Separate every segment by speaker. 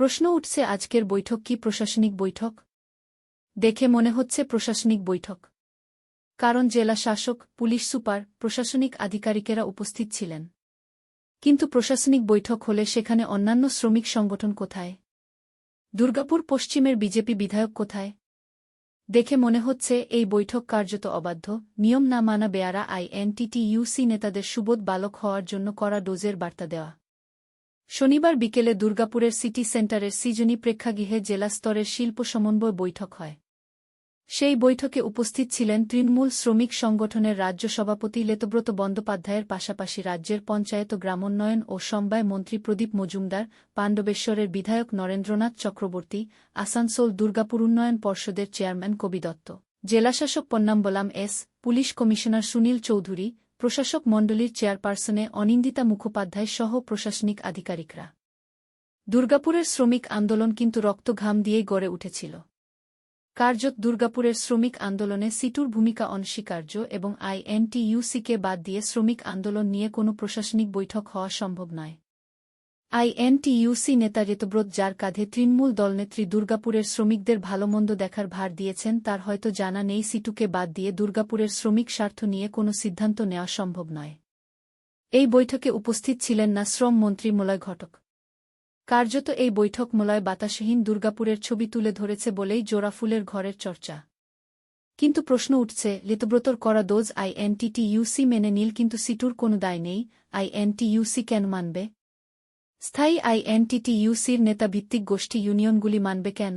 Speaker 1: প্রশ্ন উঠছে আজকের বৈঠক কি প্রশাসনিক বৈঠক? দেখে মনে হচ্ছে প্রশাসনিক বৈঠক। কারণ জেলা শাসক, পুলিশ সুপার, প্রশাসনিক আধিকারিকেরা উপস্থিত ছিলেন। কিন্তু প্রশাসনিক বৈঠক হলে সেখানে অন্যান্য শ্রমিক সংগঠন কোথায়? দুর্গাপুর পশ্চিমের বিজেপি বিধায়ক কোথায়? দেখে মনে হচ্ছে এই বৈঠক কার্যত অবাধ্য, নিয়ম না মানা বেয়ারা আইএনটিটিইউসি নেতাদের সুবোধ বালক হওয়ার জন্য করা ডোজের বার্তা দেওয়া। শনিবার বিকেলে দুর্গাপুরের সিটি সেন্টারের সিজনী প্রেক্ষাগৃহে জেলা স্তরের শিল্প সমন্বয় বৈঠক হয়। সেই বৈঠকে উপস্থিত ছিলেন তৃণমূল শ্রমিক সংগঠনের রাজ্য সভাপতি লেতব্রত বন্দ্যোপাধ্যায়ের পাশাপাশি রাজ্যের পঞ্চায়েত গ্রামোন্নয়ন ও সমবায় মন্ত্রী প্রদীপ মজুমদার, পাণ্ডবেশ্বরের বিধায়ক নরেন্দ্রনাথ চক্রবর্তী, আসানসোল দুর্গাপুর উন্নয়ন পর্ষদের চেয়ারম্যান কবি দত্ত। জেলাশাসক Ponnambalam S, police commissioner Sunil Chowdhury প্রশাসক মণ্ডলীর চেয়ারপারসনে অনিন্দিতা মুখোপাধ্যায় সহ প্রশাসনিক আধিকারিকরা। দুর্গাপুরের শ্রমিক আন্দোলন কিন্তু রক্ত ঘাম দিয়েই গড়ে উঠেছিল। কার্যত দুর্গাপুরের শ্রমিক আন্দোলনে সিটুর ভূমিকা অনস্বীকার্য এবং আইএনটিইউসিকে বাদ দিয়ে শ্রমিক আন্দোলন নিয়ে কোনো প্রশাসনিক বৈঠক হওয়া সম্ভব নয়। আইএনটিইউসি নেতা ঋতব্রত যার কাঁধে তৃণমূল দলনেত্রী দুর্গাপুরের শ্রমিকদের ভালোমন্দ দেখার ভার দিয়েছেন, তার হয়তো জানা নেই সিটুকে বাদ দিয়ে দুর্গাপুরের শ্রমিক স্বার্থ নিয়ে কোনো সিদ্ধান্ত নেওয়া সম্ভব নয়। এই বৈঠকে উপস্থিত ছিলেন না শ্রম মন্ত্রী মলয় ঘটক। কার্যত এই বৈঠক মলয় বাতাসহীন দুর্গাপুরের ছবি তুলে ধরেছে বলেই জোড়াফুলের ঘরের চর্চা। কিন্তু প্রশ্ন উঠছে লিতব্রতর করা দোজ আইএনটিটিইউসি মেনে নীল কিন্তু সিটুর কোনো দায় নেই, আইএনটিইউসি কেন মানবে? স্থায়ী আইএনটিটিইউসির নেতা ভিত্তিক গোষ্ঠী ইউনিয়নগুলি মানবে কেন?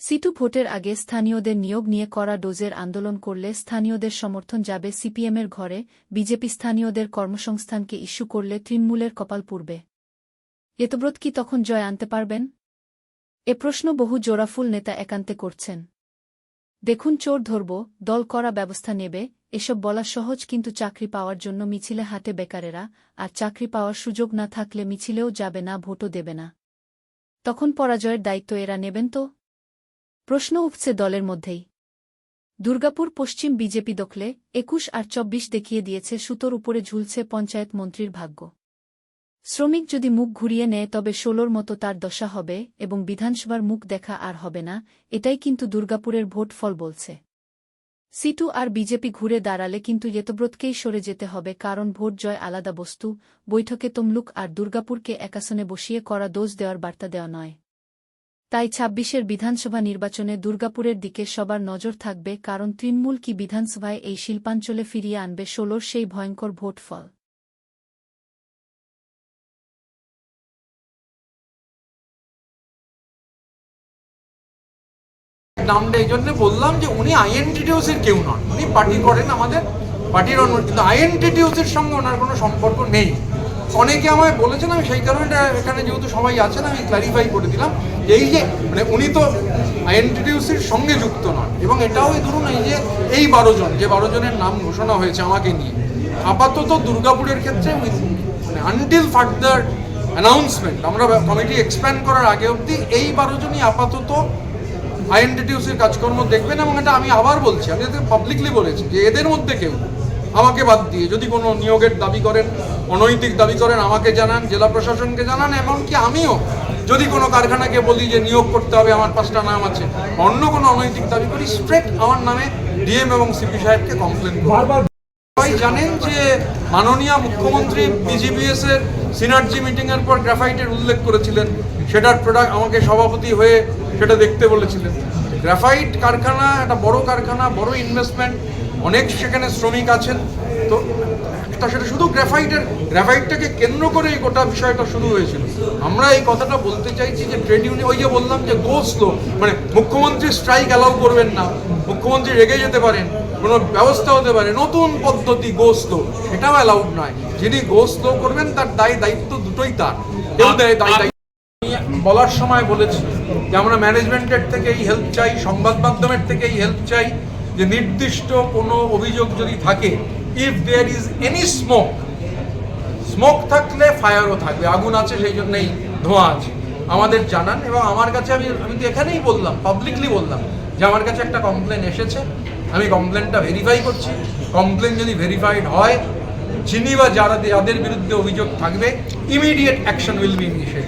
Speaker 1: সিটু ভোটের আগে স্থানীয়দের নিয়োগ নিয়ে করা ডোজের আন্দোলন করলে স্থানীয়দের সমর্থন যাবে সিপিএমের ঘরে, বিজেপি স্থানীয়দের কর্মসংস্থানকে ইস্যু করলে তৃণমূলের কপাল পূর্বে এতব্রত কি তখন জয় আনতে পারবেন? এ প্রশ্ন বহু জোড়াফুল নেতা একান্তে করছেন। দেখুন চোর ধরব, দল করা ব্যবস্থা নেবে এসব বলা সহজ, কিন্তু চাকরি পাওয়ার জন্য মিছিলে হাতে বেকারেরা, আর চাকরি পাওয়ার সুযোগ না থাকলে মিছিলেও যাবে না, ভোটও দেবে না। তখন পরাজয়ের দায়িত্ব এরা নেবেন তো? প্রশ্ন উঠছে দলের মধ্যেই। দুর্গাপুর পশ্চিম বিজেপি দখলে একুশ আর চব্বিশ দেখিয়ে দিয়েছে, সুতোর উপরে ঝুলছে পঞ্চায়েত মন্ত্রীর ভাগ্য। শ্রমিক যদি মুখ ঘুরিয়ে নেয়, তবে ষোলোর মতো তার দশা হবে এবং বিধানসভার মুখ দেখা আর হবে না, এটাই কিন্তু দুর্গাপুরের ভোট ফল বলছে। সিটু আর বিজেপি ঘুরে দাঁড়ালে কিন্তু ইয়েতব্রতকেই সরে যেতে হবে, কারণ ভোট জয় আলাদা বস্তু। বৈঠকে তমলুক আর দুর্গাপুরকে একাসনে বসিয়ে করা দোষ দেওয়ার বার্তা দেওয়া নয়। তাই ছাব্বিশের বিধানসভা নির্বাচনে দুর্গাপুরের দিকে সবার নজর থাকবে, কারণ তৃণমূল কি বিধানসভায় এই শিল্পাঞ্চলে ফিরিয়ে আনবে ষোলোর সেই ভয়ঙ্কর ভোট
Speaker 2: নামটা এই জন্য বললাম যে উনি আইএনটিটিউসির কেউ নন। উনি পার্টি করেন আমাদের পার্টির অন্য কিন্তু আইএনটিটিউসির সঙ্গে ওনার কোনো সম্পর্ক নেই। অনেকে আমায় বলেছেন, আমি সেই কারণে এখানে যেহেতু সবাই আছেন, আমি ক্লারিফাই করে দিলাম এই যে মানে উনি তো আইএনটিটিউসির সঙ্গে যুক্ত নন। এবং এটাও ধরুন, এই যে এই বারো জন, যে বারো জনের নাম ঘোষণা হয়েছে আমাকে নিয়ে, আপাতত দুর্গাপুরের ক্ষেত্রে মানে আনটিল ফার্দার অ্যানাউন্সমেন্ট আমরা কমিটি এক্সপ্যান্ড করার আগে অবধি এই বারো জনই আপাতত আইএনটিটিউসির কাজকর্ম দেখবেন এবং এটা আমি আবার বলছি আমি যাতে পাবলিকলি বলেছি যে এদের মধ্যে কেউ আমাকে বাদ দিয়ে যদি কোনো নিয়োগের দাবি করেন অনৈতিক দাবি করেন আমাকে জানান জেলা প্রশাসনকে জানান এমনকি আমিও যদি কোনো কারখানাকে বলি যে নিয়োগ করতে হবে আমার পাঁচটা নাম আছে অন্য কোনো অনৈতিক দাবি করি স্ট্রেট আমার নামে ডিএম এবং সিপি সাহেবকে কমপ্লেন করব সবাই জানেন যে মাননীয় মুখ্যমন্ত্রী বিজিবিএস এর সিনার্জি মিটিং এর পর গ্রাফাইটের উল্লেখ করেছিলেন সেটার প্রোডাক্ট আমাকে সভাপতি হয়ে সেটা দেখতে বলেছিলেন। গ্রাফাইট কারখানা একটা বড় কারখানা বড় ইনভেস্টমেন্ট অনেক সেখানে শ্রমিক আছেন। তো তা সেটা শুধু গ্রাফাইটের গ্রাফাইটটাকে কেন্দ্র করে এই গোটা বিষয়টা শুরু হয়েছিল। আমরা এই কথাটা বলতে চাইছি যে ট্রেড ইউনিয়ন ওই যে বললাম যে গো স্লো মানে মুখ্যমন্ত্রী স্ট্রাইক অ্যালাউ করবেন না। মুখ্যমন্ত্রী রেগে যেতে পারেন কোনো ব্যবস্থা হতে পারে নতুন পদ্ধতি গো স্লো সেটাও অ্যালাউড নয়। যিনি গো স্লো করবেন তার দায় দায়িত্ব দুটোই তার। কেউ দেয় দায় দায়িত্ব বলার সময় বলেছি যে আমরা ম্যানেজমেন্টের থেকে এই হেল্প চাই, সংবাদ মাধ্যমের থেকে এই হেল্প চাই যে নির্দিষ্ট কোনো অভিযোগ যদি থাকে if there is any smoke smoke থাকলে ফায়ারও থাকবে, আগুন আছে সেই জন্যই ধোঁয়া আছে। আমাদের জানান এবং আমার কাছে আমি আমি তো এখানেই বললাম পাবলিকলি বললাম যে আমার কাছে একটা কমপ্লেন এসেছে। আমি কমপ্লেনটা ভেরিফাই করছি। কমপ্লেন যদি ভেরিফাইড হয়, যিনি বা যারা, যাদের বিরুদ্ধে অভিযোগ থাকবে immediate action will be initiated